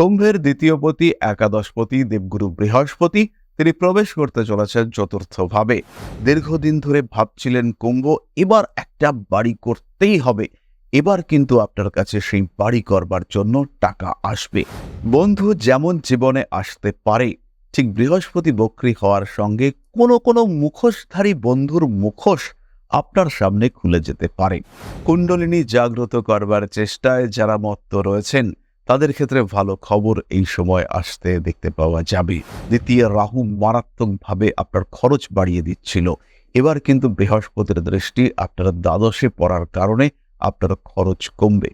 কুম্ভের দ্বিতীয়পতি একাদশপতি দেবগুরু বৃহস্পতি, তিনি প্রবেশ করতে চলেছেন চতুর্থভাবে। দীর্ঘদিন ধরে ভাবছিলেন কুম্ভ এবার একটা বাড়ি করতেই হবে। এবার কিন্তু আপনার কাছে সেই বাড়ি করবার জন্য টাকা আসবে। বন্ধু যেমন জীবনে আসতে পারে, ঠিক বৃহস্পতি বক্রী হওয়ার সঙ্গে কোনো কোনো মুখোশধারী বন্ধুর মুখোশ আপনার সামনে খুলে যেতে পারে। কুণ্ডলিনী জাগ্রত করবার চেষ্টায় যারা মত্ত রয়েছেন তাদের ক্ষেত্রে ভালো খবর এই সময় আসতে দেখতে পাওয়া যাবে। দ্বিতীয় রাহু মারাত্মকভাবে আপনার খরচ বাড়িয়ে দিচ্ছিল। এবার কিন্তু বৃহস্পতির দৃষ্টি আপনার দ্বাদশে পড়ার কারণে আপনার খরচ কমবে।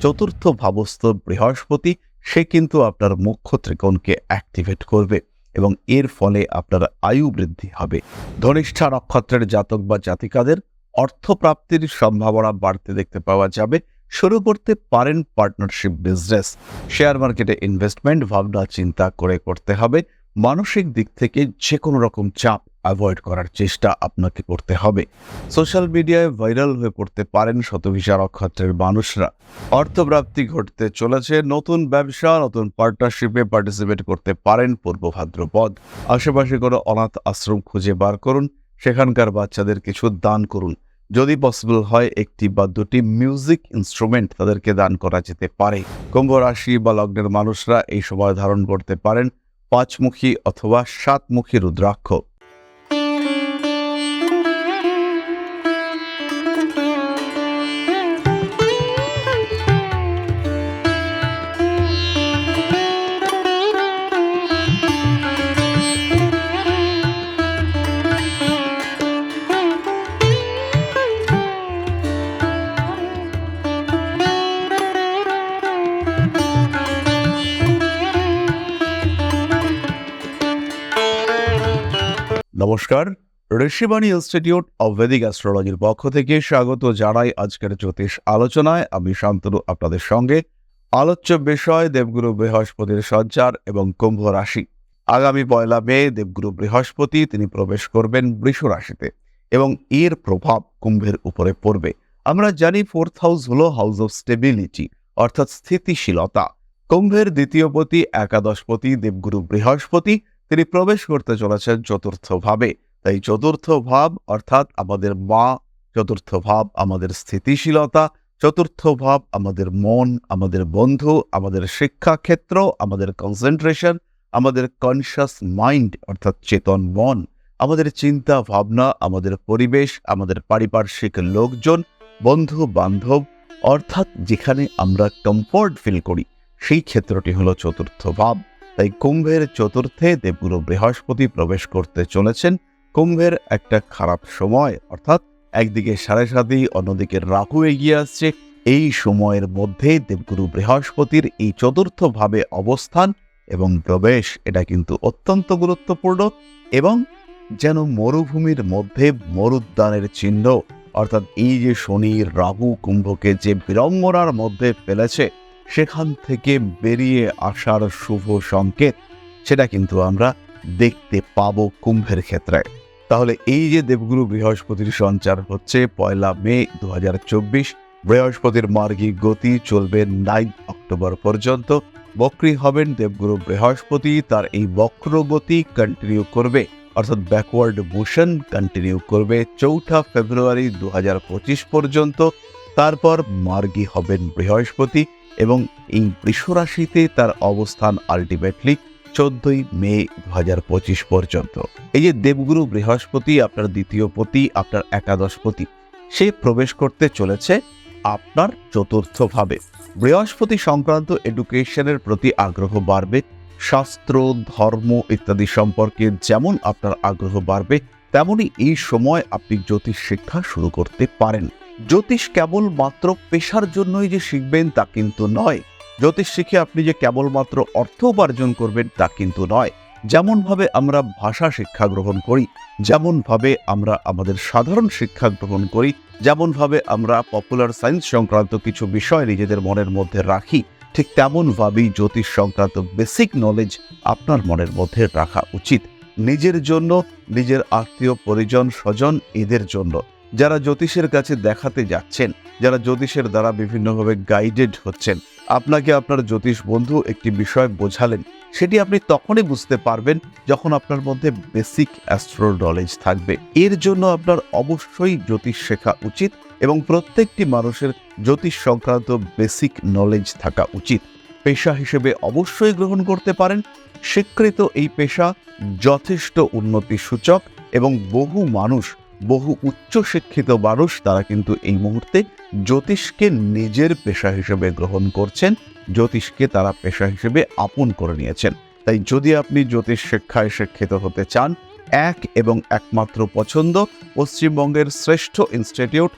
চতুর্থ ভাবস্থ বৃহস্পতি, সে কিন্তু আপনার মুখ্য ত্রিকোণকে অ্যাক্টিভেট করবে এবং এর ফলে আপনার আয়ু বৃদ্ধি হবে। ধনিষ্ঠা নক্ষত্রের জাতক বা জাতিকাদের অর্থপ্রাপ্তির সম্ভাবনা বাড়তে দেখতে পাওয়া যাবে। শুরু করতে পারেন পার্টনারশিপ বিজনেস শেয়ার মার্কেটে ইনভেস্টমেন্ট ভাবনা, চিন্তা করে করতে হবে। মানসিক দিক থেকে যে কোনো রকম চাপ অ্যাভয়েড করার চেষ্টা আপনাকে করতে হবে। সোশ্যাল মিডিয়ায় ভাইরাল হয়ে পড়তে পারেন শতভিসা নক্ষত্রের মানুষরা। অর্থপ্রাপ্তি ঘটতে চলেছে। নতুন ব্যবসা, নতুন পার্টনারশিপে পার্টিসিপেট করতে পারেন পূর্ব ভাদ্রপদ। আশেপাশে কোনো অনাথ আশ্রম খুঁজে বার করুন। সেখানকার বাচ্চাদের কিছু দান করুন। যদি পসিবল হয় একটি বা দুটি মিউজিক ইনস্ট্রুমেন্ট তাদেরকে দান করা যেতে পারে। কুম্ভ রাশি বা লগ্নের মানুষরা এই সময় ধারণ করতে পারেন পাঁচমুখী অথবা সাতমুখী রুদ্রাক্ষ। নমস্কার, ঋষিবাণী ইনস্টিটিউট অব ভেদিক অ্যাস্ট্রোলজির পক্ষ থেকে স্বাগত জানাই আজকের জ্যোতিষ আলোচনায়। আমি শান্তনু, আপনাদের সঙ্গে। আলোচ্য বিষয়, দেবগুরু বৃহস্পতির সঞ্চার এবং কুম্ভ রাশি। আগামী পয়লা মে, দেবগুরু বৃহস্পতি, তিনি প্রবেশ করবেন বৃষ রাশিতে এবং এর প্রভাব কুম্ভের উপরে পড়বে। আমরা জানি ফোর্থ হাউস হলো হাউস অফ স্টেবিলিটি অর্থাৎ স্থিতিশীলতা। কুম্ভের দ্বিতীয়পতি একাদশপতি দেবগুরু বৃহস্পতি তিনি প্রবেশ করতে চলেছেন চতুর্থ ভাবে। তাই চতুর্থ ভাব অর্থাৎ আমাদের মা, চতুর্থ ভাব আমাদের স্থিতিশীলতা, চতুর্থ ভাব আমাদের মন, আমাদের বন্ধু, আমাদের শিক্ষাক্ষেত্র, আমাদের কনসেন্ট্রেশন আমাদের কনশাস মাইন্ড অর্থাৎ চেতন মন, আমাদের চিন্তা ভাবনা, আমাদের পরিবেশ, আমাদের পারিপার্শ্বিক লোকজন বন্ধু বান্ধব অর্থাৎ যেখানে আমরা কমফোর্ট ফিল করি, সেই ক্ষেত্রটি হলো চতুর্থ ভাব। তাই কুম্ভের চতুর্থে দেবগুরু বৃহস্পতি প্রবেশ করতে চলেছেন। কুম্ভের একটা খারাপ সময়, অর্থাৎ একদিকে সাড়ে সাতই অন্যদিকে রাহু এগিয়ে আসছে। এই সময়ের মধ্যে দেবগুরু বৃহস্পতির এই চতুর্থ ভাবে অবস্থান এবং প্রবেশ, এটা কিন্তু অত্যন্ত গুরুত্বপূর্ণ এবং যেন মরুভূমির মধ্যে মরুদ্যানের চিহ্ন, অর্থাৎ এই যে শনি, রাহু, কুম্ভকে যে বিড়ম্বনার মধ্যে ফেলেছে সেখান থেকে বেরিয়ে আসার শুভ সংকেত, সেটা কিন্তু আমরা দেখতে পাব কুম্ভের ক্ষেত্রে। তাহলে এই যে দেবগুরু বৃহস্পতির সঞ্চার হচ্ছে পয়লা মে দু বৃহস্পতির মার্গিক গতি চলবে নাইন অক্টোবর পর্যন্ত। বক্রী হবেন দেবগুরু বৃহস্পতি, তার এই বক্র গতি কন্টিনিউ করবে, অর্থাৎ ব্যাকওয়ার্ড মোশন কন্টিনিউ করবে চৌঠা ফেব্রুয়ারি দু হাজার পঁচিশ পর্যন্ত। তারপর মার্গী হবেন বৃহস্পতি এবং এই বৃষরাশিতে তার অবস্থান আলটিমেটলি চোদ্দই মে দু হাজার পঁচিশ পর্যন্ত। এই যে দেবগুরু বৃহস্পতি, আপনার দ্বিতীয় পতি, আপনার একাদশ পতি, সে প্রবেশ করতে চলেছে আপনার চতুর্থ ভাবে বৃহস্পতি সংক্রান্ত এডুকেশনের প্রতি আগ্রহ বাড়বে, শাস্ত্র, ধর্ম ইত্যাদি সম্পর্কে যেমন আপনার আগ্রহ বাড়বে তেমনি এই সময় আপনি জ্যোতিষ শিক্ষা শুরু করতে পারেন। জ্যোতিষ কেবল মাত্র পেশার জন্যই যে শিখবেন তা কিন্তু নয়। জ্যোতিষ শিখে আপনি যে কেবলমাত্র অর্থ উপার্জন করবেন তা কিন্তু নয়। যেমনভাবে আমরা ভাষা শিক্ষা গ্রহণ করি, যেমনভাবে আমরা আমাদের সাধারণ শিক্ষা গ্রহণ করি, যেমনভাবে আমরা পপুলার সায়েন্স সংক্রান্ত কিছু বিষয় নিজেদের মনের মধ্যে রাখি, ঠিক তেমনভাবেই জ্যোতিষ সংক্রান্ত বেসিক নলেজ আপনার মনের মধ্যে রাখা উচিত। নিজের জন্য, নিজের আত্মীয়, পরিজন, স্বজন এদের জন্য। যারা জ্যোতিষের কাছে দেখাতে যাচ্ছেন, যারা জ্যোতিষের দ্বারা বিভিন্নভাবে গাইডেড হচ্ছেন, আপনাকে আপনার জ্যোতিষ বন্ধু একটি বিষয় বোঝালেন। সেটি আপনি তখনই বুঝতে পারবেন যখন আপনার মধ্যে বেসিক অ্যাস্ট্রো নলেজ থাকবে। এর জন্য আপনার অবশ্যই জ্যোতিষ শেখা উচিত এবং প্রত্যেকটি মানুষের জ্যোতিষ সংক্রান্ত বেসিক নলেজ থাকা উচিত। পেশা হিসেবে অবশ্যই গ্রহণ করতে পারেন। স্বীকৃত এই পেশা যথেষ্ট উন্নতি সূচক এবং বহু মানুষ বহু উচ্চশিক্ষিত মানুষ তারা কিন্তু এই মুহূর্তে জ্যোতিষকে নিজের পেশা হিসেবে গ্রহণ করছেন, জ্যোতিষকে তারা পেশা হিসেবে আপন করে নিয়েছেন। তাই যদি আপনি জ্যোতিষ শিক্ষায় শিক্ষিত হতে চান, এক এবং একমাত্র পছন্দ পশ্চিমবঙ্গের শ্রেষ্ঠ institute,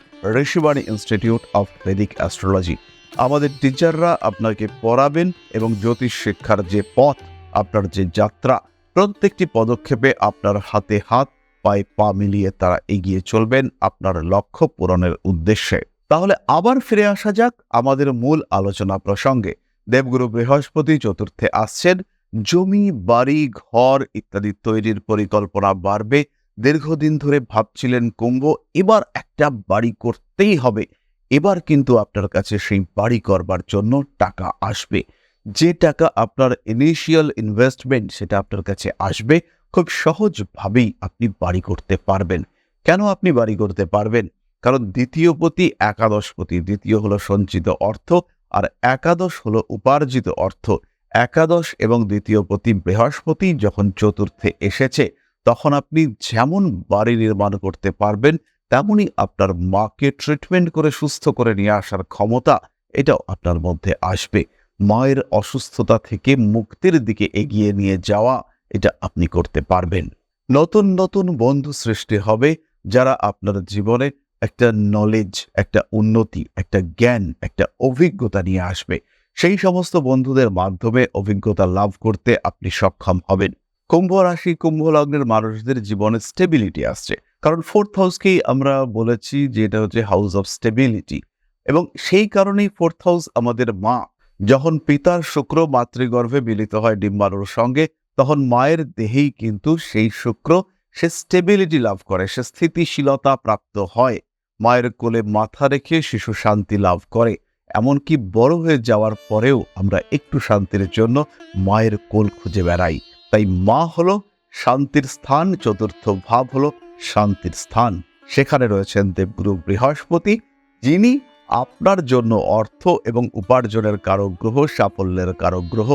Rishibani institute of Vedic astrology. আমাদের টিচাররা আপনাকে পড়াবেন এবং জ্যোতিষ শিক্ষার যে পথ, আপনার যে যাত্রা, প্রত্যেকটি পদক্ষেপে আপনার হাতে হাত পায়ে পা মিলিয়ে তারা এগিয়ে চলবেন আপনার লক্ষ্য পূরণের উদ্দেশ্যে। তাহলে আবার ফিরে আসা যাক আমাদের মূল আলোচনা প্রসঙ্গে। দেবগুরু বৃহস্পতি চতুর্থে আসছেন, জমি, বাড়ি, ঘর ইত্যাদি তৈরির পরিকল্পনা বাড়বে। দীর্ঘদিন ধরে ভাবছিলেন কুম্ভ, এবার একটা বাড়ি করতেই হবে। এবার কিন্তু আপনার কাছে সেই বাড়ি করবার জন্য টাকা আসবে। যে টাকা আপনার ইনিশিয়াল ইনভেস্টমেন্ট সেটা আপনার কাছে আসবে খুব সহজভাবেই আপনি বাড়ি করতে পারবেন। কেন আপনি বাড়ি করতে পারবেন? কারণ দ্বিতীয় পতি একাদশ পতি। দ্বিতীয় হলো সঞ্চিত অর্থ আর একাদশ হলো উপার্জিত অর্থ। একাদশ এবং দ্বিতীয় পতি বৃহস্পতি যখন চতুর্থে এসেছে, তখন আপনি যেমন বাড়ি নির্মাণ করতে পারবেন, তেমনই আপনার মাকে ট্রিটমেন্ট করে সুস্থ করে নিয়ে আসার ক্ষমতা এটাও আপনার মধ্যে আসবে। মায়ের অসুস্থতা থেকে মুক্তির দিকে এগিয়ে নিয়ে যাওয়া এটা আপনি করতে পারবেন। নতুন নতুন বন্ধু সৃষ্টি হবে যারা আপনার জীবনে একটা নলেজ একটা উন্নতি, একটা জ্ঞান, একটা অভিজ্ঞতা নিয়ে আসবে। সেই সমস্ত বন্ধুদের মাধ্যমে অভিজ্ঞতা লাভ করতে আপনি সক্ষম হবেন। কুম্ভ রাশি, কুম্ভ লগ্নের মানুষদের জীবনে স্টেবিলিটি আসছে। কারণ ফোর্থ হাউসকেই আমরা বলেছি যে এটা হচ্ছে হাউস অফ স্টেবিলিটি এবং সেই কারণেই ফোর্থ হাউস আমাদের মা। যখন পিতার শুক্র মাতৃগর্ভে মিলিত হয় ডিম্বাণুর সঙ্গে তখন মায়ের দেহেই কিন্তু সেই শুক্র সে স্টেবিলিটি লাভ করে, সে স্থিতিশীলতা প্রাপ্ত হয়। মায়ের কোলে মাথা রেখে শিশু শান্তি লাভ করে। এমনকি বড় হয়ে যাওয়ার পরেও আমরা একটু শান্তির জন্য মায়ের কোল খুঁজে বেড়াই। তাই মা হলো শান্তির স্থান, চতুর্থ ভাব হলো শান্তির স্থান। সেখানে রয়েছেন দেবগুরু বৃহস্পতি, যিনি আপনার জন্য অর্থ এবং উপার্জনের কারক গ্রহ, সাফল্যের কারক গ্রহ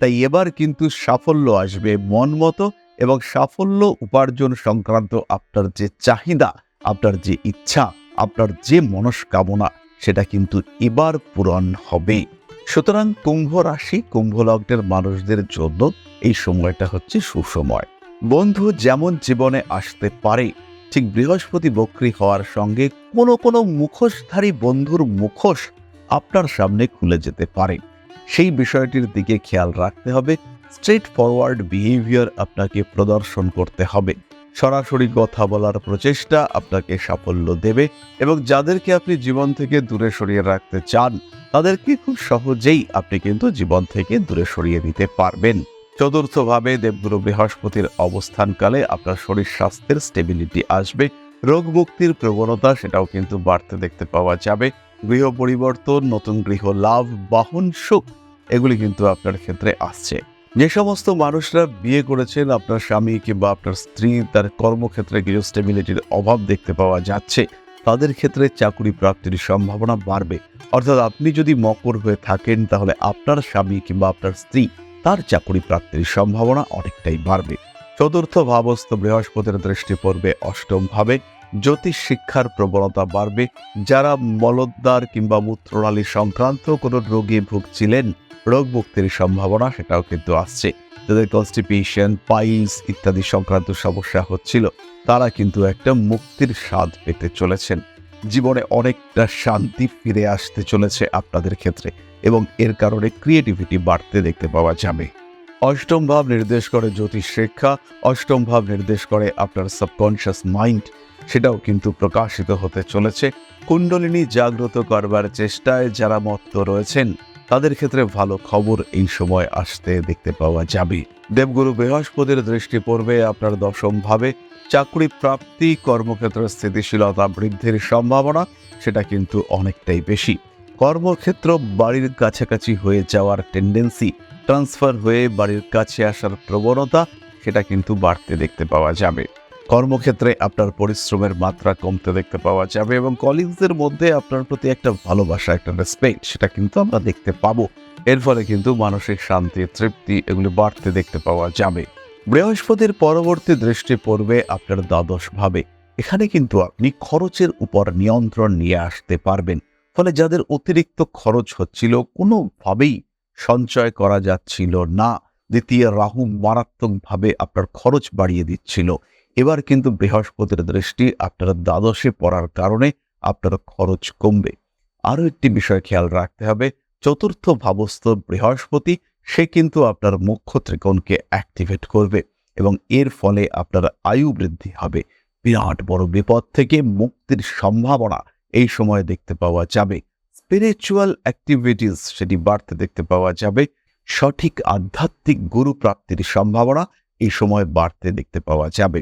তাই এবার কিন্তু সাফল্য আসবে মন মতো এবং সাফল্য উপার্জন সংক্রান্ত আপনার যে চাহিদা, আপনার যে ইচ্ছা, আপনার যে মনস্কামনা, সেটা কিন্তু এবার পূরণ হবে। সুতরাং কুম্ভ রাশি, কুম্ভ লগ্নের মানুষদের জন্য এই সময়টা হচ্ছে সুসময়। বন্ধু, যেমন জীবনে আসতে পারে, ঠিক বৃহস্পতি বক্রী হওয়ার সঙ্গে কোনো কোনো মুখোশধারী বন্ধুর মুখোশ আপনার সামনে খুলে যেতে পারে। সেই বিষয়টির দিকে খেয়াল রাখতে হবে। স্ট্রেট ফরওয়ার্ড বিহেভিয়ার আপনাকে প্রদর্শন করতে হবে। সরাসরি কথা বলার প্রচেষ্টা আপনাকে সাফল্য দেবে এবং যাদেরকে আপনি জীবন থেকে দূরে সরিয়ে রাখতে চান, তাদেরকে খুব সহজেই আপনি কিন্তু জীবন থেকে দূরে সরিয়ে দিতে পারবেন। চতুর্থভাবে দেবগুরু বৃহস্পতির অবস্থানকালে আপনার শরীর স্বাস্থ্যের স্টেবিলিটি আসবে। রোগ মুক্তির প্রবণতা সেটাও কিন্তু বাড়তে দেখতে পাওয়া যাবে। গৃহ পরিবর্তন, নতুন গৃহ লাভ, বাহন সুখ এগুলি কিন্তু আপনার ক্ষেত্রে আসছে। যে সমস্ত মানুষরা বিয়ে করেছেন, আপনার স্বামী কিংবা আপনার স্ত্রী, তার কর্মক্ষেত্রে কিছু স্টেবিলিটির অভাব দেখতে পাওয়া যাচ্ছে। তাদের ক্ষেত্রে চাকুরি প্রাপ্তির সম্ভাবনা বাড়বে। অর্থাৎ আপনি যদি মকর হয়ে থাকেন, তাহলে আপনার স্বামী কিংবা আপনার স্ত্রী তার চাকুরি প্রাপ্তির সম্ভাবনা অনেকটাই বাড়বে। চতুর্থ ভাবস্থ বৃহস্পতির দৃষ্টি পড়বে অষ্টম ভাবে জ্যোতিষ শিক্ষার প্রবণতা বাড়বে। যারা মলদ্বার কিংবা মূত্রনালী সংক্রান্ত কোনো রোগে ভুগছিলেন রোগ মুক্তির সম্ভাবনা সেটাও কিন্তু আসছে। যাদের কনস্টিপেশন পাইলস ইত্যাদি সংক্রান্ত সমস্যা হচ্ছিল। তারা কিন্তু একটা মুক্তির স্বাদ পেতে চলেছেন। জীবনে অনেকটা শান্তি ফিরে আসতে চলেছে আপনাদের ক্ষেত্রে এবং এর কারণে ক্রিয়েটিভিটি বাড়তে দেখতে পাওয়া যাবে। অষ্টম ভাব নির্দেশ করে জ্যোতিষ শিক্ষা, অষ্টম ভাব নির্দেশ করে আপনার সাবকনশিয়াস মাইন্ড সেটাও কিন্তু প্রকাশিত হতে চলেছে। কুণ্ডলিনী জাগ্রত করবার চেষ্টায় যারা মত্ত রয়েছেন তাদের ক্ষেত্রে ভালো খবর এই সময় আসতে দেখতে পাওয়া যাবে। দেবগুরু বৃহস্পতির দৃষ্টি পড়বে আপনার দশম ভাবে চাকরি প্রাপ্তি কর্মক্ষেত্রে স্থিতিশীলতা বৃদ্ধির সম্ভাবনা, সেটা কিন্তু অনেকটাই বেশি। কর্মক্ষেত্র বাড়ির কাছাকাছি হয়ে যাওয়ার টেন্ডেন্সি ট্রান্সফার হয়ে বাড়ির কাছে আসার প্রবণতা, সেটা কিন্তু বাড়তে দেখতে পাওয়া যাবে। কর্মক্ষেত্রে আপনার পরিশ্রমের মাত্রা কমতে দেখতে পাওয়া যাবে এবং কলিগসদের মধ্যে আপনার প্রতি একটা ভালোবাসা, একটা রেসপেক্ট সেটা কিন্তু আমরা দেখতে পাবো। এর ফলে কিন্তু মানসিক শান্তি, তৃপ্তি এগুলি বাড়তে দেখতে পাওয়া যাবে। বৃহস্পতির পরবর্তী দৃষ্টি পড়বে আপনার দ্বাদশ ভাবে। এখানে কিন্তু আপনি খরচের উপর নিয়ন্ত্রণ নিয়ে আসতে পারবেন। ফলে যাদের অতিরিক্ত খরচ হচ্ছিল, কোনোভাবেই সঞ্চয় করা যাচ্ছিল না। দ্বিতীয় রাহু মারাত্মকভাবে আপনার খরচ বাড়িয়ে দিচ্ছিল। এবার কিন্তু বৃহস্পতির দৃষ্টি আপনার দ্বাদশে পড়ার কারণে আপনার খরচ কমবে। আরও একটি বিষয় খেয়াল রাখতে হবে, চতুর্থ ভাবস্থ বৃহস্পতি, সে কিন্তু আপনার মুখ্য ত্রিকোণকে অ্যাক্টিভেট করবে এবং এর ফলে আপনার আয়ু বৃদ্ধি হবে। বিরাট বড় বিপদ থেকে মুক্তির সম্ভাবনা এই সময় দেখতে পাওয়া যাবে। স্পিরিচুয়াল অ্যাক্টিভিটিস সেটি বাড়তে দেখতে পাওয়া যাবে। সঠিক আধ্যাত্মিক গুরু প্রাপ্তির সম্ভাবনা এই সময় বাড়তে দেখতে পাওয়া যাবে।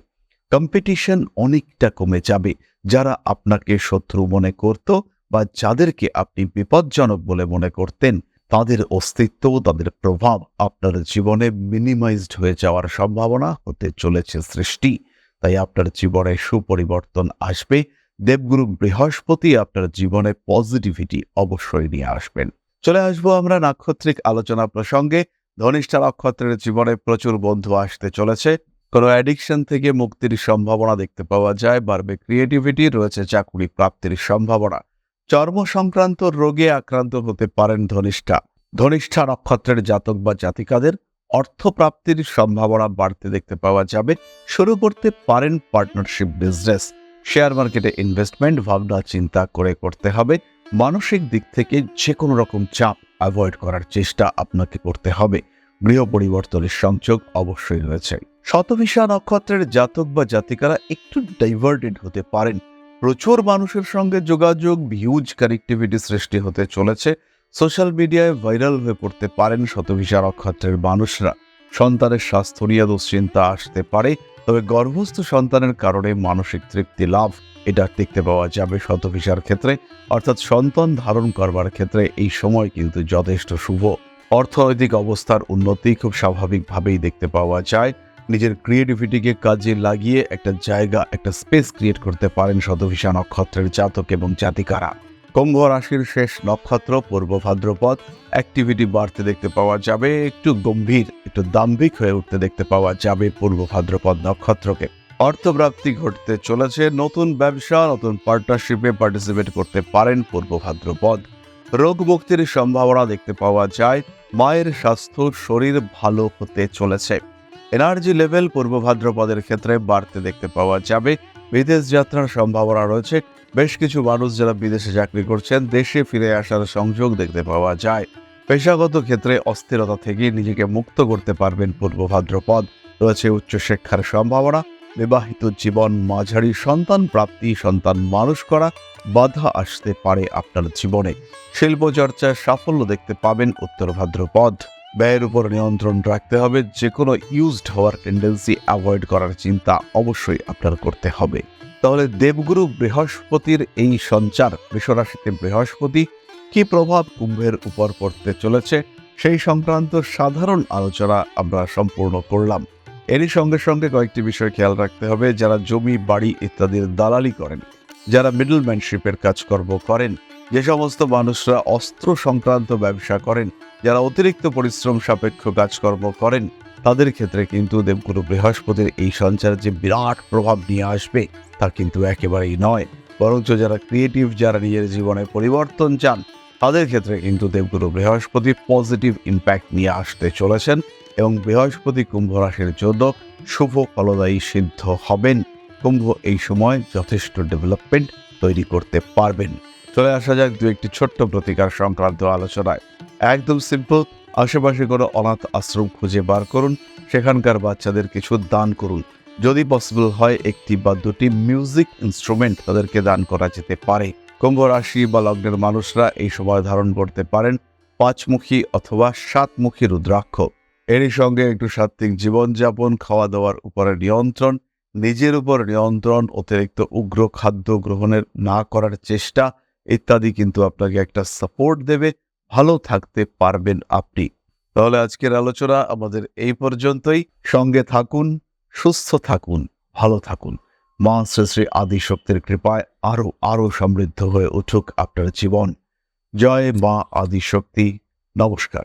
কম্পিটিশন অনেকটা কমে যাবে। যারা আপনাকে শত্রু মনে করত বা যাদেরকে আপনি বিপজ্জনক বলে মনে করতেন, তাদের অস্তিত্ব তাদের প্রভাব আপনার জীবনে মিনিমাইজড হয়ে যাওয়ার সম্ভাবনা হতে চলেছে সৃষ্টি। তাই আপনার জীবনে সুপরিবর্তন আসবে। দেবগুরু বৃহস্পতি আপনার জীবনে পজিটিভিটি অবশ্যই নিয়ে আসবেন। চলে আসব আমরা নাক্ষত্রিক আলোচনা প্রসঙ্গে। ধনিষ্ঠা নক্ষত্রের জীবনে প্রচুর বন্ধু আসতে চলেছে। কোনো অ্যাডিকশন থেকে মুক্তির সম্ভাবনা দেখতে পাওয়া যায়, বাড়বে ক্রিয়েটিভিটি রয়েছে চাকুরি প্রাপ্তির সম্ভাবনা। চর্ম সংক্রান্ত রোগে আক্রান্ত হতে পারেন ধনিষ্ঠা। ধনিষ্ঠা নক্ষত্রের জাতক বা জাতিকাদের অর্থপ্রাপ্তির সম্ভাবনা বাড়তে দেখতে পাওয়া যাবে। শুরু করতে পারেন পার্টনারশিপ বিজনেস শেয়ার মার্কেটে ইনভেস্টমেন্ট ভাবনা, চিন্তা করে করতে হবে। মানসিক দিক থেকে যে কোনো রকম চাপ অ্যাভয়েড করার চেষ্টা আপনাকে করতে হবে। গৃহ পরিবর্তনের সংযোগ অবশ্যই রয়েছে। শতভিষা নক্ষত্রের জাতক বা জাতিকারা একটু ডাইভার্টেড হতে পারেন। প্রচুর মানুষের সঙ্গে যোগাযোগ হিউজ কানেক্টিভিটি সৃষ্টি হতে চলেছে। সোশ্যাল মিডিয়ায় ভাইরাল হয়ে পড়তে পারেন শতভিষা নক্ষত্রের মানুষরা। সন্তানের স্বাস্থ্য নিয়ে দুশ্চিন্তা আসতে পারে, তবে গর্ভস্থ সন্তানের কারণে মানসিক তৃপ্তি লাভ, এটা দেখতে পাওয়া যাবে শতভিষার ক্ষেত্রে। অর্থাৎ সন্তান ধারণ করবার ক্ষেত্রে এই সময় কিন্তু যথেষ্ট শুভ। অর্থনৈতিক অবস্থার উন্নতি খুব স্বাভাবিকভাবেই দেখতে পাওয়া যায়। নিজের ক্রিয়েটিভিটিকে কাজে লাগিয়ে একটা জায়গা, একটা স্পেস ক্রিয়েট করতে পারেন শতভিষা নক্ষত্রের জাতক এবং জাতিকারা। কুম্ভ রাশির শেষ নক্ষত্র পূর্ব ভাদ্রপদ অ্যাক্টিভিটি বাড়তে দেখতে পাওয়া যাবে, একটু গম্ভীর, একটু দাম্ভিক হয়ে উঠতে দেখতে পাওয়া যাবে পূর্ব ভাদ্রপদ নক্ষত্রকে। অর্থপ্রাপ্তি ঘটতে চলেছে, নতুন ব্যবসা, নতুন পার্টনারশিপে পার্টিসিপেট করতে পারেন পূর্ব ভাদ্রপদ। রোগ মুক্তির সম্ভাবনা দেখতে পাওয়া যায়, মায়ের স্বাস্থ্য, শরীর ভালো হতে চলেছে। এনার্জি লেভেল পূর্ব ভাদ্রপদের ক্ষেত্রে বাড়তে দেখতে পাওয়া যাবে। বিদেশ যাত্রার সম্ভাবনা রয়েছে। বেশ কিছু মানুষ যারা বিদেশে চাকরি করছেন, দেশে ফিরে আসার সংযোগ দেখতে পাওয়া যায়। পেশাগত ক্ষেত্রে অস্থিরতা থেকে নিজেকে মুক্ত করতে পারবেন পূর্ব ভাদ্রপদ। রয়েছে উচ্চশিক্ষার সম্ভাবনা, বিবাহিত জীবন, মাঝারি সন্তান প্রাপ্তি, সন্তান মানুষ করা, বাধা আসতে পারে আপনার জীবনে। শিল্পচর্চায় সাফল্য দেখতে পাবেন উত্তর ভাদ্রপদ। ব্যয়ের উপর নিয়ন্ত্রণ রাখতে হবে। যে কোনো ইউজড হওয়ার টেন্ডেন্সি অ্যাভয়েড করার চিন্তা অবশ্যই আপনার করতে হবে। তাহলে দেবগুরু বৃহস্পতির এই সঞ্চার বৃষরাশিতে বৃহস্পতি কি প্রভাব কুম্ভের উপর পড়তে চলেছে? সেই সংক্রান্ত সাধারণ আলোচনা আমরা সম্পূর্ণ করলাম। এরই সঙ্গে সঙ্গে কয়েকটি বিষয় খেয়াল রাখতে হবে। যারা জমি, বাড়ি ইত্যাদির দালালি করেন, যারা মিডলম্যানশিপের কাজকর্ম করেন যে সমস্ত মানুষরা অস্ত্র সংক্রান্ত ব্যবসা করেন, যারা অতিরিক্ত পরিশ্রম সাপেক্ষ কাজকর্ম করেন, তাদের ক্ষেত্রে কিন্তু দেবগুরু বৃহস্পতির এই সঞ্চার যে বিরাট প্রভাব নিয়ে আসবে, তা কিন্তু একেবারেই নয়। বরঞ্চ যারা ক্রিয়েটিভ যারা নিজের জীবনে পরিবর্তন চান, তাদের ক্ষেত্রে কিন্তু দেবগুরু বৃহস্পতি পজিটিভ ইম্প্যাক্ট নিয়ে আসতে চলেছেন এবং বৃহস্পতি কুম্ভ রাশির জন্য শুভ ফলদায়ী সিদ্ধ হবেন। কুম্ভ এই সময় যথেষ্ট ডেভেলপমেন্ট তৈরি করতে পারবেন। চলে আসা যাক দু একটি ছোট্ট প্রতিকার সংক্রান্ত আলোচনায়। একদম সিম্পল আশেপাশে কোনো অনাথ আশ্রম খুঁজে বার করুন, সেখানকার বাচ্চাদের কিছু দান করুন। যদি পসিবল হয়, একটি বা দুটি মিউজিক ইনস্ট্রুমেন্ট তাদেরকে দান করা যেতে পারে। কুম্ভ রাশি বা লগ্নের মানুষরা এই সময় ধারণ করতে পারেন পাঁচমুখী অথবা সাতমুখী রুদ্রাক্ষ। এরই সঙ্গে একটু সাত্ত্বিক জীবনযাপন খাওয়া দাওয়ার উপরে নিয়ন্ত্রণ, নিজের উপর নিয়ন্ত্রণ, অতিরিক্ত উগ্র খাদ্য গ্রহণের না করার চেষ্টা ইত্যাদি কিন্তু আপনাকে একটা সাপোর্ট দেবে, ভালো থাকতে পারবেন আপনি। তাহলে আজকের আলোচনা আমাদের এই পর্যন্তই। সঙ্গে থাকুন, সুস্থ থাকুন, ভালো থাকুন। মা শ্রী শ্রী আদিশক্তির কৃপায় আরও আরও সমৃদ্ধ হয়ে উঠুক আপনার জীবন। জয় মা আদিশক্তি। নমস্কার।